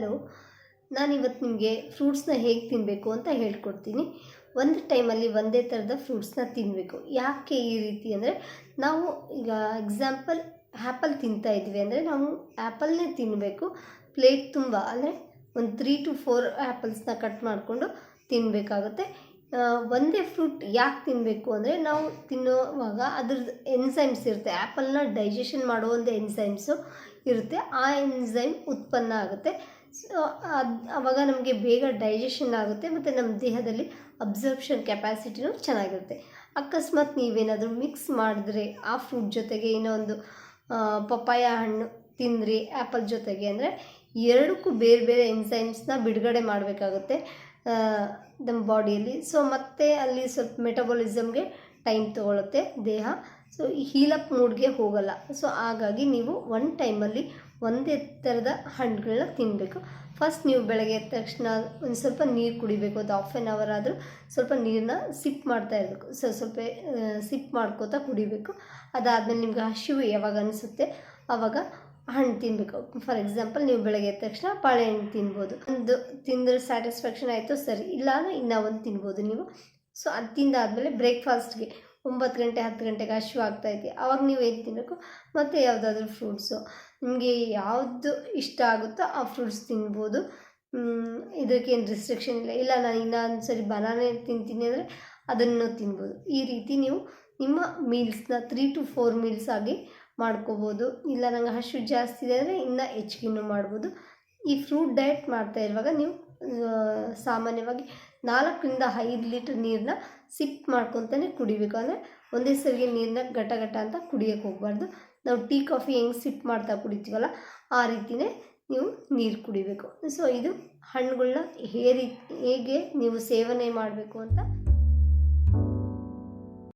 Hello, ನಾನಿವತ್ತು ನಿಮಗೆ ಫ್ರೂಟ್ಸ್ನ ಹೇಗೆ ತಿನ್ನಬೇಕು ಅಂತ ಹೇಳ್ಕೊಡ್ತೀನಿ. ಒಂದು ಟೈಮಲ್ಲಿ ಒಂದೇ ಥರದ ಫ್ರೂಟ್ಸ್ನ ತಿನ್ನಬೇಕು ಯಾಕೆ ಈ ರೀತಿ ಅಂದರೆ, ನಾವು ಈಗ ಎಕ್ಸಾಂಪಲ್ ಆ್ಯಪಲ್ ತಿಂತಾ ಇದ್ವಿ ಅಂದರೆ, ನಾವು ಆ್ಯಪಲ್ನೇ ತಿನ್ನಬೇಕು ಪ್ಲೇಟ್ ತುಂಬ, ಅಂದರೆ ಒಂದು ತ್ರೀ ಟು ಫೋರ್ ಆ್ಯಪಲ್ಸ್ನ ಕಟ್ ಮಾಡಿಕೊಂಡು ತಿನ್ನಬೇಕಾಗುತ್ತೆ ಒಂದೇ ಫ್ರೂಟ್ ಯಾಕೆ ತಿನ್ನಬೇಕು ಅಂದರೆ, ನಾವು ತಿನ್ನುವಾಗ ಅದ್ರದ್ದು ಎನ್ಸೈಮ್ಸ್ ಇರುತ್ತೆ. ಆ್ಯಪಲ್ನ ಡೈಜೆಷನ್ ಮಾಡೋ ಒಂದು ಎನ್ಸೈಮ್ಸು ಇರುತ್ತೆ. ಆ ಎನ್ಸೈಮ್ ಉತ್ಪನ್ನ ಆಗುತ್ತೆ. ಸೊ ಅದು ಆವಾಗ ನಮಗೆ ಬೇಗ ಡೈಜೆಷನ್ ಆಗುತ್ತೆ ಮತ್ತು ನಮ್ಮ ದೇಹದಲ್ಲಿ ಅಬ್ಸರ್ಪ್ಷನ್ ಕೆಪಾಸಿಟಿನೂ ಚೆನ್ನಾಗಿರುತ್ತೆ. ಅಕಸ್ಮಾತ್ ನೀವೇನಾದರೂ ಮಿಕ್ಸ್ ಮಾಡಿದ್ರೆ ಆ ಫ್ರೂಟ್ ಜೊತೆಗೆ ಇನ್ನೊಂದು ಪಪ್ಪಾಯ ಹಣ್ಣು ತಿಂದ್ರಿ ಆ್ಯಪಲ್ ಜೊತೆಗೆ ಅಂದರೆ ಎರಡಕ್ಕೂ ಬೇರೆ ಬೇರೆ ಎನ್ಸೈಮ್ಸ್ನ ಬಿಡುಗಡೆ ಮಾಡಬೇಕಾಗುತ್ತೆ ನಮ್ಮ ಬಾಡಿಯಲ್ಲಿ ಸೊ ಮತ್ತೆ ಅಲ್ಲಿ ಸ್ವಲ್ಪ ಮೆಟಬಾಲಿಸಮ್ಗೆ ಟೈಮ್ ತೊಗೊಳುತ್ತೆ ದೇಹ. ಸೊ ಹೀಲಪ್ ಮೂಡ್ಗೆ ಹೋಗಲ್ಲ. ಸೊ ಹಾಗಾಗಿ ನೀವು ಒನ್ ಟೈಮಲ್ಲಿ ಒಂದೇ ಥರದ ಹಣ್ಣುಗಳನ್ನ ತಿನ್ನಬೇಕು ಫಸ್ಟ್ ನೀವು ಬೆಳಗ್ಗೆ ಎದ್ದ ತಕ್ಷಣ ಒಂದು ಸ್ವಲ್ಪ ನೀರು ಕುಡಿಬೇಕು, ಅದು ಹಾಫ್ ಆನ್ ಅವರ್ ಆದರೂ ಸ್ವಲ್ಪ ನೀರನ್ನ ಸಿಪ್ ಮಾಡ್ತಾ ಇರಬೇಕು. ಸೊ ಸ್ವಲ್ಪ ಸಿಪ್ ಮಾಡ್ಕೋತಾ ಕುಡಿಬೇಕು. ಅದಾದಮೇಲೆ ನಿಮ್ಗೆ ಹಸಿವು ಯಾವಾಗ ಅನಿಸುತ್ತೆ ಆವಾಗ ಹಣ್ಣು ತಿನ್ನಬೇಕು ಫಾರ್ ಎಕ್ಸಾಂಪಲ್ ನೀವು ಬೆಳಗ್ಗೆ ಎದ್ದ ತಕ್ಷಣ ಬಾಳೆಹಣ್ಣು ತಿನ್ಬೋದು. ಒಂದು ತಿಂದರೆ ಸ್ಯಾಟಿಸ್ಫ್ಯಾಕ್ಷನ್ ಆಯಿತು ಸರಿ ಇಲ್ಲ ಅಂದರೆ ಇನ್ನೂ ಒಂದು ತಿನ್ಬೋದು ನೀವು. ಸೊ ಅದು ತಿಂದಾದಮೇಲೆ ಬ್ರೇಕ್ಫಾಸ್ಟ್ಗೆ ಒಂಬತ್ತು ಗಂಟೆ, ಹತ್ತು ಗಂಟೆಗೆ ಹಸಿವು ಆಗ್ತಾಯಿದೆ ಅವಾಗ ನೀವು ಏನು ತಿನ್ನಬೇಕು ಮತ್ತು ಯಾವುದಾದ್ರೂ ಫ್ರೂಟ್ಸು ನಿಮಗೆ ಯಾವುದು ಇಷ್ಟ ಆಗುತ್ತೋ ಆ ಫ್ರೂಟ್ಸ್ ತಿನ್ಬೋದು. ಇದಕ್ಕೇನು ರಿಸ್ಟ್ರಿಕ್ಷನ್ ಇಲ್ಲ. ಇಲ್ಲ, ನಾನು ಇನ್ನೊಂದು ಸರಿ ಬನಾನೆ ತಿಂತೀನಿ ಅಂದರೆ ಅದನ್ನು ತಿನ್ಬೋದು. ಈ ರೀತಿ ನೀವು ನಿಮ್ಮ ಮೀಲ್ಸ್ನ ತ್ರೀ ಟು ಫೋರ್ ಮೀಲ್ಸ್ ಆಗಿ ಮಾಡ್ಕೋಬೋದು. ಇಲ್ಲ, ನಂಗೆ ಹಶು ಜಾಸ್ತಿ ಇದೆ ಅಂದರೆ ಇನ್ನೂ ಹೆಚ್ಚಿಗೆನೂ ಮಾಡ್ಬೋದು. ಈ ಫ್ರೂಟ್ ಡಯಟ್ ಮಾಡ್ತಾ ಇರುವಾಗ ನೀವು ಸಾಮಾನ್ಯವಾಗಿ ನಾಲ್ಕರಿಂದ ಐದು ಲೀಟ್ರ್ ನೀರನ್ನ ಸಿಪ್ ಮಾಡ್ಕೊತಾನೆ ಕುಡಿಬೇಕು. ಅಂದರೆ ಒಂದೇ ಸರಿಗೆ ನೀರನ್ನ ಘಟ ಘಟ ಅಂತ ಕುಡಿಯೋಕ್ಕೆ ಹೋಗಬಾರ್ದು. ನಾವು ಟೀ, ಕಾಫಿ ಹೆಂಗೆ ಸಿಪ್ ಮಾಡ್ತಾ ಕುಡಿತೀವಲ್ಲ ಆ ರೀತಿಯೇ ನೀವು ನೀರು ಕುಡಿಬೇಕು. ಸೊ, ಇದು ಹಣ್ಣುಗಳನ್ನ ಹೇ ರೀತಿ ಹೇಗೆ ನೀವು ಸೇವನೆ ಮಾಡಬೇಕು ಅಂತ